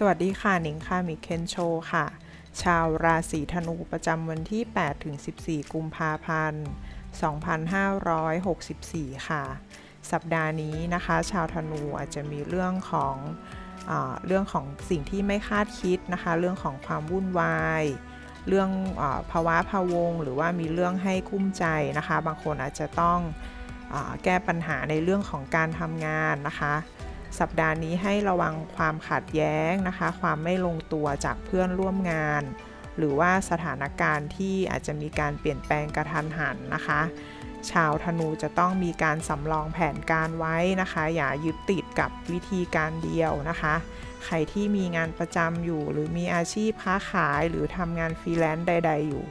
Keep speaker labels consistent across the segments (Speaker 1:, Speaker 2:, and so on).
Speaker 1: สวัสดีค่ะหนิงค่ะมิเคนโชค่ะ ชาวราศีธนูประจำวันที่ 8 ถึง 14 กุมภาพันธ์ 2564 ค่ะ สัปดาห์นี้นะคะ ชาวธนูอาจจะมีเรื่องของเอเรื่องของสิ่งที่ไม่คาดคิดนะคะ เรื่องของความวุ่นวาย เรื่องอภาวะพะวง หรือว่ามีเรื่องให้กุ้มใจนะคะ บางคนอาจจะต้องอแก้ปัญหาในเรื่องของการทำงานนะคะ สัปดาห์นี้ให้ระวังความขัดแย้งนะคะ ความไม่ลงตัวจากเพื่อนร่วมงาน หรือว่าสถานการณ์ที่อาจจะมีการเปลี่ยนแปลงกระทันหันนะคะ ชาวธนูจะต้องมีการสำรองแผนการไว้นะคะ อย่ายึดติดกับวิธีการเดียวนะคะ ใครที่มีงานประจำอยู่ หรือมีอาชีพค้าขายหรือทำงานฟรีแลนซ์ใด ๆ อยู่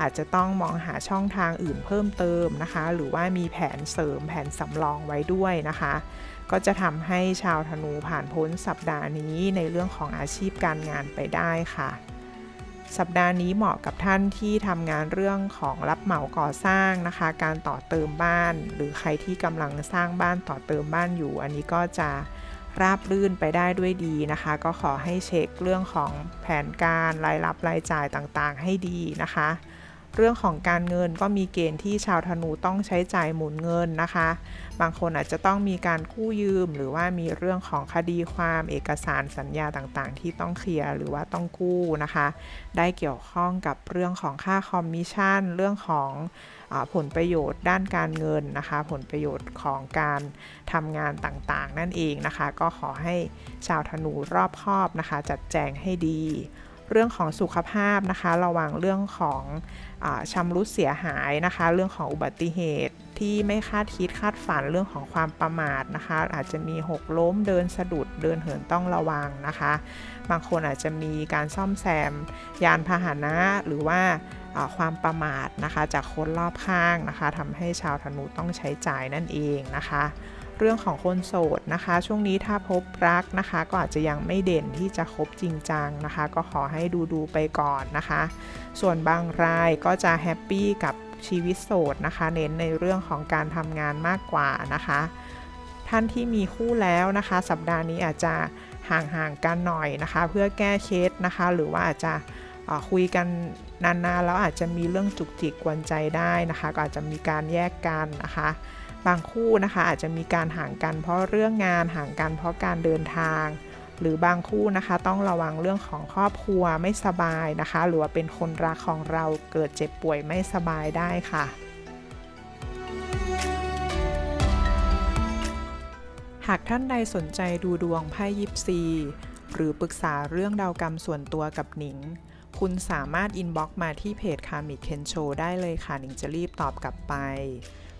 Speaker 1: อาจจะต้องมองหาช่องทางอื่นเพิ่มเติมนะคะ หรือว่ามีแผนเสริมแผนสำรองไว้ด้วยนะคะ ก็จะทำให้ชาวธนูผ่านพ้นสัปดาห์นี้ในเรื่องของอาชีพการงานไปได้ค่ะสัปดาห์นี้เหมาะกับท่านที่ทำงานเรื่องของรับเหมาก่อสร้างนะคะ การต่อเติมบ้าน หรือใครที่กำลังสร้างบ้านต่อเติมบ้านอยู่ อันนี้ก็จะ ราบรื่นไปได้ด้วยดีนะคะ ก็ขอให้เช็คเรื่องของแผนการรายรับรายจ่ายต่างๆ ให้ดีนะคะ เรื่องของการเงินก็มีเกณฑ์ที่ชาวธนูต้องใช้จ่ายหมุนเงินนะคะ บางคนอาจจะต้องมีการกู้ยืม หรือว่ามีเรื่องของคดีความเอกสารสัญญาต่างๆ ที่ต้องเคลียร์หรือว่าต้องกู้นะคะ ได้เกี่ยวข้องกับเรื่องของค่าคอมมิชชั่น เรื่องของอผลประโยชน์ด้านการเงินนะคะ ผลประโยชน์ของการทำงานต่างๆ นั่นเองนะคะ ก็ขอให้ชาวธนูรอบคอบนะคะ จัดแจงให้ดี เรื่องของสุขภาพนะคะ ระวังเรื่องของอาชำรุดเสียหายนะคะ เรื่องของอุบัติเหตุที่ไม่คาดคิดคาดฝันเรื่องของความประมาทนะคะ อาจจะมีหกล้มเดินสะดุดเดินเหินต้องระวังนะคะ บางคนอาจจะมีการซ่อมแซม ยานพาหนะหรือว่าความประมาทนะคะ จากคนรอบข้างนะคะทำให้ชาวธนูต้องใช้จ่ายนั่นเองนะคะ เรื่องของคนโสดนะคะ ช่วงนี้ถ้าพบรักนะคะ ก็อาจจะยังไม่เด่นที่จะคบจริงจังนะคะ ก็ขอให้ดูดูไปก่อนนะคะ ส่วนบางรายก็จะแฮปปี้กับชีวิตโสดนะคะ เน้นในเรื่องของการทำงานมากกว่านะคะ ท่านที่มีคู่แล้วนะคะ สัปดาห์นี้อาจจะห่างๆกันหน่อยนะคะ เพื่อแก้เคสนะคะ หรือว่าอาจจะคุยกันนานๆแล้วอาจจะมีเรื่องจุกจิกกวนใจได้นะคะ ก็อาจจะมีการแยกกันนะคะ บางคู่นะคะอาจจะมีการห่างกันเพราะเรื่องงานห่างกันเพราะการเดินทาง หรือบางคู่นะคะต้องระวังเรื่องของครอบครัวไม่สบายนะคะ หรือว่าเป็นคนรักของเราเกิดเจ็บป่วยไม่สบายได้ค่ะหากท่านใดสนใจดูดวงไพ่ยิปซี หรือปรึกษาเรื่องดาวกรรมส่วนตัวกับหนิง คุณสามารถอินบ็อกซ์มาที่เพจคามิเคนโชได้เลยค่ะหนิงจะรีบตอบกลับไป